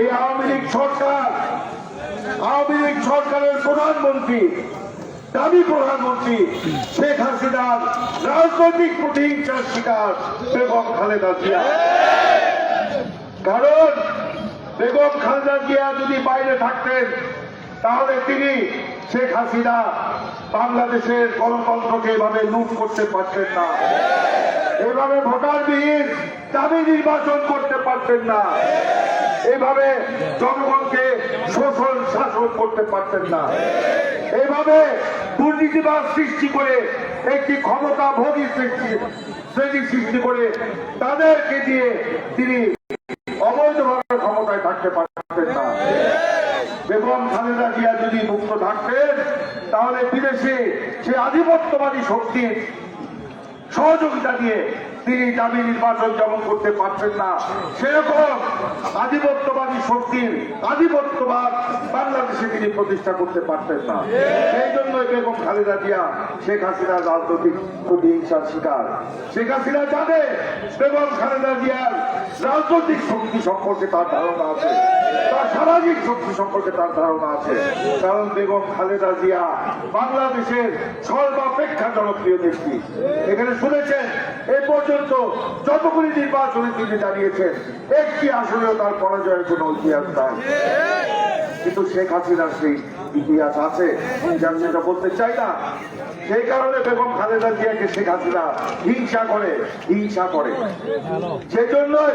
এই আওয়ামী লীগ সরকার, আওয়ামী লীগ সরকারের প্রধানমন্ত্রী দাবি প্রধানমন্ত্রী শেখ হাসিনার রাজনৈতিক প্রতিহিংসার শিকার বেগম খালেদা জিয়া। কারণ বেগম খালেদা জিয়া যদি বাইরে থাকতেন, তাহলে তিনি শেখ হাসিনা বাংলাদেশের গণতন্ত্রকে এভাবে লুট করতে পারতেন না। এভাবে ভোটারবিহীন দাবি নির্বাচন করতে পারতেন না। এভাবে জনগণকে শোষণ শাসন করতে পারতেন না। এভাবে দুর্নীতিবাদ সৃষ্টি করে একটি ক্ষমতা ভোগী সৃষ্টি, শ্রেণি সৃষ্টি করে তাদেরকে দিয়ে তিনি অবৈধভাবে ক্ষমতায় থাকতে পারতেন না। বেগম খালেদা জিয়া যদি মুক্ত থাকতেন, তাহলে বিদেশে সে আধিপত্যবাদী শক্তির সহযোগিতা দিয়ে তিনি দাবি নির্বাচন যেমন করতে পারছেন না, সেরকম আধিপত্যবাদী শক্তির আধিপত্যবাদ বাংলাদেশে তিনি প্রতিষ্ঠা করতে পারতেন না। সেই জন্য বেগম খালেদা জিয়া, শেখ হাসিনার রাজনৈতিক প্রতিহিংসার শিকার। শেখ হাসিনা জানে বেগম খালেদা জিয়ার রাজনৈতিক শক্তি সম্পর্কে তার ধারণা আছে, তার সামাজিক শক্তি সম্পর্কে তার ধারণা আছে। কারণ বেগম খালেদা জিয়া বাংলাদেশের সর্বাপেক্ষা জনপ্রিয় ব্যক্তি। এখানে শুনেছেন এ পর্যন্ত যতগুলি নির্বাচনে তিনি দাঁড়িয়েছেন একটি আসনেও তার পরাজয়ের কোনো ইতিহাস নাই। কিন্তু শেখ হাসিনার সেই ইতিহাস আছে, যার সেটা বলতে চাই না। সেই কারণে বেগম খালেদা জিয়াকে শেখ হাসিনা হিংসা করে হিংসা করে। সেজন্যই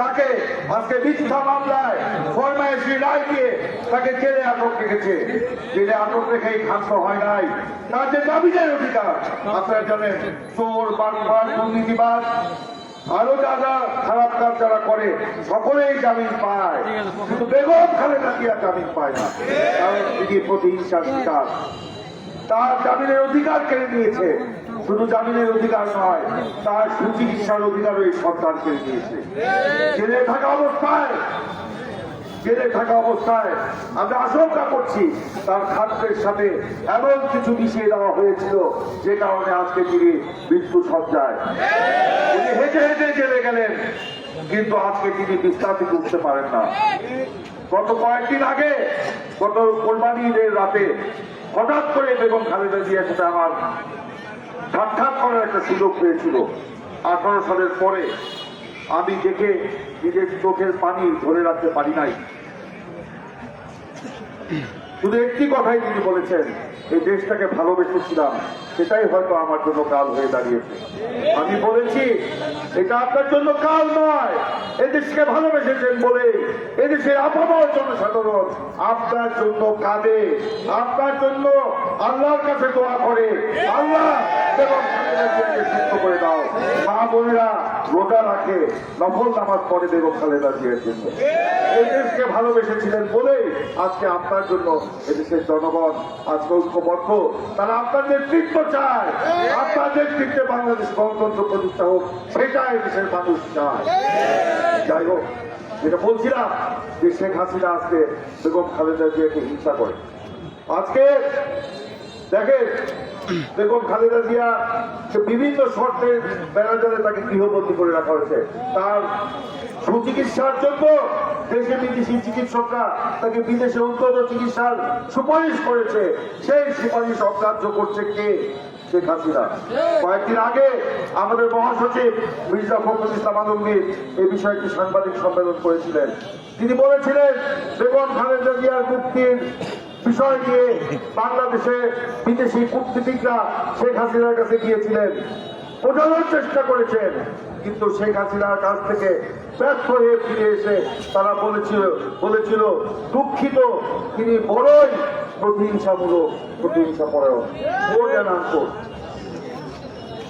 তাকে আজকে মিথ্যা মামলায় ফরমাইশি রায় দিয়ে তাকে জেলে আটক রেখেছে। জেলে আটক রেখেই খাদ্য হয় নাই। তার যে দাবিদের অধিকার, আপনারা জানেন, চোর, বাটপার দুর্নীতিবাদ আরও যা যা খারাপ কাজ যারা করে, সকলেই জামিন পায়। কিন্তু বেগম খালেদা আর জামিন পায় না। কারণ তিনি প্রতিহিংসার শিকার তার জামিনের অধিকার কেড়ে নিয়েছে। শুধু জামিনের অধিকার নয়, তার সুচিকিৎসার অধিকার ওই সরকার কেড়ে নিয়েছে। জেলে থাকা অবস্থায় জেলে থাকা অবস্থায় আমরা আশঙ্কা করছি তার খাদ্যের সাথে এমন কিছু মিশিয়ে দেওয়া হয়েছিল যে কারণে আজকে তিনি মৃত্যু সজ্জায়। তিনি হেঁটে হেঁটে জেলে গেলেন, কিন্তু আজকে তিনি বিস্তার থেকে উঠতে পারেন না। গত কয়েকদিন আগে, গত কোরবানি ঈদের রাতে হঠাৎ করে বেগম খালেদা জিয়ার সাথে আমার সাক্ষাৎ করার একটা সুযোগ পেয়েছিল আঠারো সালের পরে আমি দেখে নিজের চোখের পানি ধরে রাখতে পারি নাই। শুধু একটি কথাই তিনি বলেছেন এই দেশটাকে ভালোবেসেছিলাম, সেটাই হয়তো আমার জন্য কাল হয়ে দাঁড়িয়েছে। আমি বলেছি, এটা আপনার জন্য কাল নয়। এদেশকে ভালোবেসেছেন বলে এদেশের আপামর জনসাধারণ আপনার জন্য কাঁদে। আপনার জন্য আল্লাহর কাছে দোয়া করে। আল্লাহ আজকে আপনার জন্য এদেশের জনগণ আজকে ঐক্যবদ্ধ। তারা আপনার নেতৃত্ব চায়। আপনার নেতৃত্বে বাংলাদেশ গণতন্ত্র প্রতিষ্ঠা হোক, সেটাই দেশের মানুষ চায়। যাই হোক, যেটা বলছিলাম যে শেখ হাসিনা আজকে বেগম খালেদা জিয়াকে হিংসা করে। আজকে দেখেন বেগম খালেদা জিয়া সে বিভিন্ন শর্তে ব্যানাজারে তাকে গৃহবন্দী করে রাখা হয়েছে। তার সুচিকিৎসার জন্য দেশে বিদেশি চিকিৎসকরা তাকে বিদেশে উন্নত চিকিৎসার সুপারিশ করেছে। সেই সুপারিশ অগ্রাহ্য করছে কে? শেখ হাসিনা। কয়েকদিন আগে আমাদের মহাসচিব মির্জা ফখরুল ইসলাম আলমগীর এই বিষয়ে একটি সাংবাদিক সম্মেলন করেছিলেন। তিনি বলেছিলেন, বেগম খালেদা জিয়ার মুক্তির বিষয় নিয়ে বাংলাদেশে বিদেশি কূটনীতিকরা শেখ হাসিনার কাছে গিয়েছিলেন। বোঝানোর চেষ্টা করেছেন, কিন্তু শেখ হাসিনার কাছ থেকে ব্যর্থ হয়ে ফিরে এসে তারা বলেছিল বলেছিল, দুঃখিত, তিনি বড়ই প্রতিহিংসামূলক প্রতিহিংসা পরায়ণ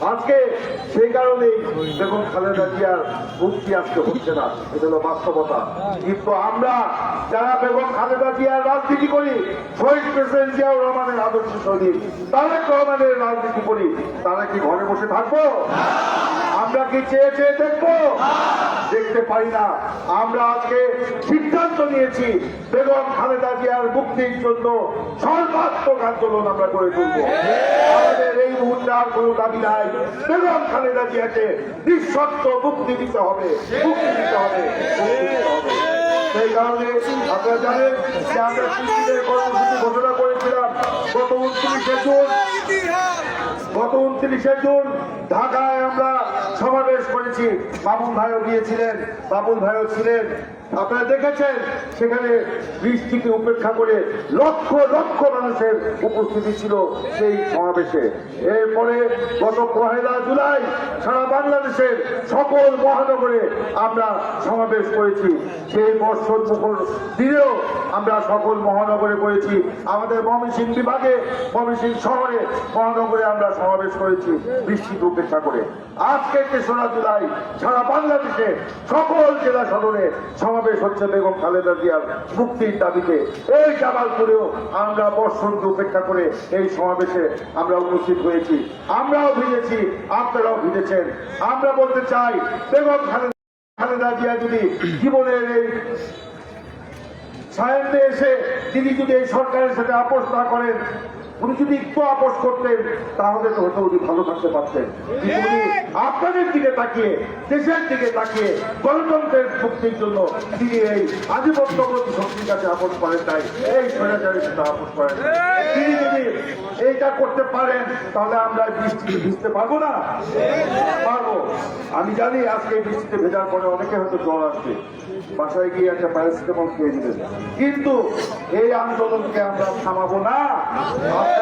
আজকে সেই কারণেই বেগম খালেদা জিয়ার মুক্তি আজকে হচ্ছে না, এটা হলো বাস্তবতা। কিন্তু আমরা যারা বেগম খালেদা জিয়ার রাজনীতি করি, শহীদ প্রেসিডেন্ট জিয়াউর রহমানের আদর্শ শহীদ তারেক রহমানের রাজনীতি করি, তারা কি ঘরে বসে থাকব? আমরা কি চেয়ে চেয়ে দেখব? পারি না। আমরা আজকে সিদ্ধান্ত নিয়েছি বেগম খালেদা জিয়ার মুক্তির জন্য সর্বাত্মক আন্দোলন আমরা গড়ে তুলব। আমাদের এই মুহূর্তে আর কোনো দাবি নাই। বেগম খালেদা জিয়াকে নিঃশর্ত মুক্তি দিতে হবে, মুক্তি দিতে হবে সেই কারণে আপনারা জানেন যে আমরা শিল্পীদের কর্মসূচি ঘোষণা করেছিলাম গত উনত্রিশে জুন। গত উনত্রিশে জুন ঢাকায় আমরা সমাবেশ করেছি। বাবুল ভাইও গিয়েছিলেন বাবুল ভাইও ছিলেন। আপনারা দেখেছেন, সেখানে বৃষ্টিকে উপেক্ষা করে লক্ষ লক্ষ মানুষের উপস্থিতি ছিল সেই সমাবেশে। এরপরে গত পহেলা জুলাই সারা বাংলাদেশের সকল মহানগরে আমরা সমাবেশ করেছি। সেই বর্ষণ মুখর দিনেও আমরা সকল মহানগরে করেছি। আমাদের ময়মনসিংহ বিভাগে, ময়মনসিংহ শহরে মহানগরে আমরা সমাবেশ করেছি বৃষ্টিকে উপেক্ষা করে। আজকে তেসরা জুলাই সারা বাংলাদেশে সকল জেলা সদরে সমাবেশ হচ্ছে বেগম খালেদা জিয়ার মুক্তির দাবিতে। এই জামালপুরেও আমরা বর্ষণকে উপেক্ষা করে এই সমাবেশে আমরা উপস্থিত হয়েছি। আমরাও ভিজেছি, আপনারাও ভিজেছেন। আমরা বলতে চাই, বেগম খালেদা খালেদা জিয়া যদি জীবনের এই সায়নে এসে তিনি যদি এই সরকারের সাথে আপোষ না করেন উনি যদি একটু আপোষ করতেন, তাহলে হয়তো উনি ভালো থাকতে পারতেন। উনি আপনাদের দিকে তাকিয়ে, দেশের দিকে তাকিয়ে গণতন্ত্রের মুক্তির জন্য তিনি এই আধিপত্যবর্তী শক্তির কাছে আপোষ করেন তাই এই স্বৈরাচারের সাথে আপোষ করেন। তিনি যদি এইটা করতে পারেন, তাহলে আমরা বৃষ্টিতে ভিজতে পারব না। পারব। আমি জানি আজকে বৃষ্টিতে ভেজার পরে অনেকে হয়তো জ্বর আসবে। বাসায় গিয়ে একটা প্যারাসিটামল খেয়ে দিলেন কিন্তু এই আন্দোলনকে আমরা থামাবো না।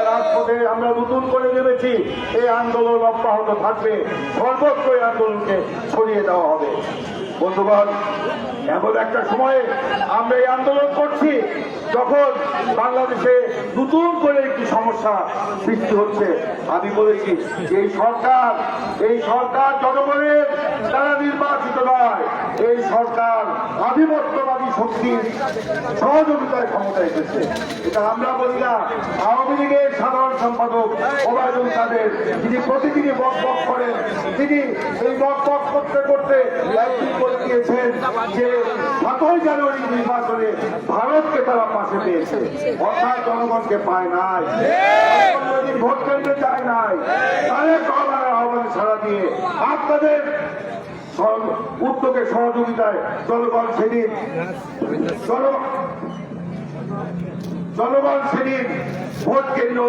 রাজপথে আমরা নতুন করে নেমেছি। এই আন্দোলন অব্যাহত থাকবে। সর্বত্র এই আন্দোলনকে ছড়িয়ে দেওয়া হবে। বন্ধুগণ, এমন একটা সময়ে আমরা এই আন্দোলন করছি যখন বাংলাদেশে নতুন করে একটি সমস্যা সৃষ্টি হচ্ছে। আমি বলেছি এই সরকার এই সরকার জনগণের দ্বারা নির্বাচিত নয়। এই সরকার আধিপত্যবাদী শক্তির সহযোগিতায় ক্ষমতা এসেছে। এটা আমরা বলি না, আওয়ামী লীগের সাধারণ সম্পাদক ওবায়দুল কাদের, যিনি প্রতিদিনই বক বক করেন, তিনি এই বক বক করতে করতে একদিন করে দিয়েছেন যে সাতই জানুয়ারি নির্বাচনে ভারতকে তারা পাশে পেয়েছে, অর্থাৎ জনগণকে পায় নাই। ভোট কেন্দ্রে যায় নাই। তাদের রহমানের আহ্বানে সারা দিয়ে আপনাদের উদ্যোগের সহযোগিতায় জনগণ সেদিন জন- জনগণ সেদিন ভোট কেন্দ্র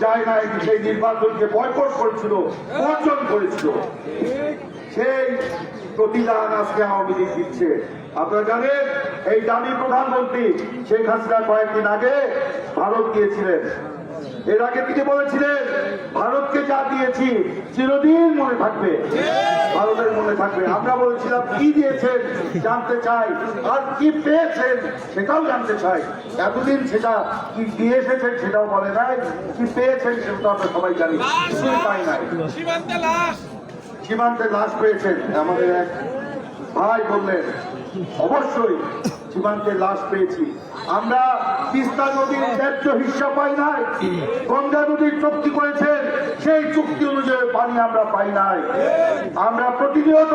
যায় নাই, সেই নির্বাচনকে বয়কট করেছিল বর্জন করেছিল। সেই প্রতিদান আজকে আওয়ামী লীগ দিচ্ছে। আপনারা জানেন, এই দাবি প্রধানমন্ত্রী শেখ হাসিনা কয়েকদিন আগে ভারত গিয়েছিলেন। এর আগে তিনি বলেছিলেন, ভারতকে যা দিয়েছি চিরদিন মনে থাকবে। ভারতের মনে থাকবে। আমরা বলেছিলাম, কি দিয়েছেন জানতে চাই আর কি পেয়েছেন সেটাও জানতে চাই। এতদিন সেটা কি দিয়ে এসেছেন সেটাও বলে নাই, কি পেয়েছেন সেটা আমরা সবাই জানি পাই নাই। সীমান্তে লাশ পেয়েছেন আমাদের এক ভাই বললেন, অবশ্যই সীমান্তে লাশ পেয়েছি। আমরা তিস্তা নদীর ন্যায্য হিস্সা পাই নাই, গঙ্গা নদীর চুক্তি করেছেন, সেই চুক্তি অনুযায়ী পানি আমরা পাই নাই। আমরা প্রতিনিয়ত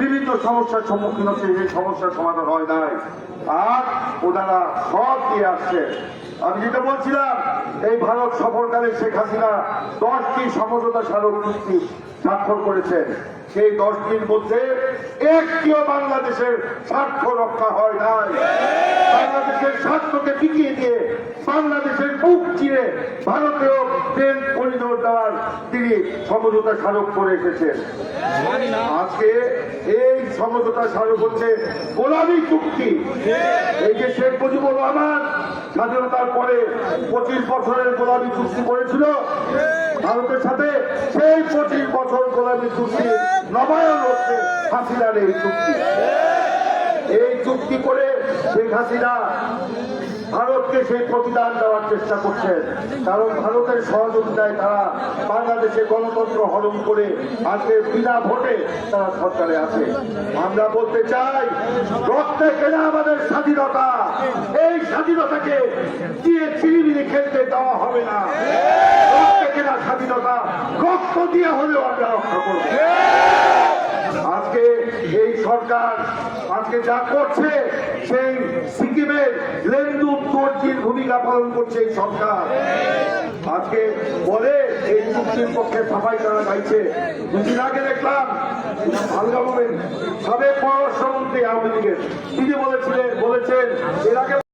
বিভিন্ন সমস্যার সম্মুখীন হচ্ছে, সেই সমস্যার সমাধান হয় নাই। আর ওনারা সব দিয়ে আসছে আমি যেটা বলছিলাম, এই ভারত সফরকালে শেখ হাসিনা দশটি সমঝোতা স্মারক চুক্তি স্বাক্ষর করেছেন। সেই দশ দিন মধ্যে একটিও বাংলাদেশের স্বার্থ রক্ষা হয় নাই। বাংলাদেশের স্বার্থকে বিকিয়ে দিয়ে বাংলাদেশের বুক চিরে ভারতীয় ট্রেন করিডোর দেওয়ার তিনি সমঝোতা স্মারক করে এসেছেন। আজকে এই সমঝোতা স্মারক হচ্ছে গোলামী চুক্তি। এই যে শেখ মুজিবুর রহমান স্বাধীনতার পরে পঁচিশ বছরের গোলামী চুক্তি করেছিল ভারতের সাথে সেই পঁচিশ বছর গোলামী চুক্তি, নবায়ন হচ্ছে হাসিনার এই চুক্তি। এই চুক্তি করে শেখ হাসিনা ভারতকে সেই প্রতিদান দেওয়ার চেষ্টা করছেন। কারণ ভারতের সহযোগিতায় তারা বাংলাদেশে গণতন্ত্র হরণ করে আজকে বিনা ভোটে তারা সরকারে আছে। আমরা বলতে চাই কেনা আমাদের স্বাধীনতা। এই স্বাধীনতাকে দিয়ে চিরিমিরি খেলতে দেওয়া হবে না। কেনা স্বাধীনতা, রক্ত দিয়ে হলেও আমরা রক্ষা করব। আজকে এই সরকার, আজকে যা করছে, সেই সিকিমের লেন্দু তোর্জির ভূমিকা পালন করছে এই সরকার। আজকে বলে এই চুক্তির পক্ষে সাফাই করা গাইছে দুদিন আগে দেখলাম ভালগা বলেন সাবেক পররাষ্ট্রমন্ত্রী আওয়ামী লীগের। তিনি বলেছিলেন, বলেছেন, এর আগে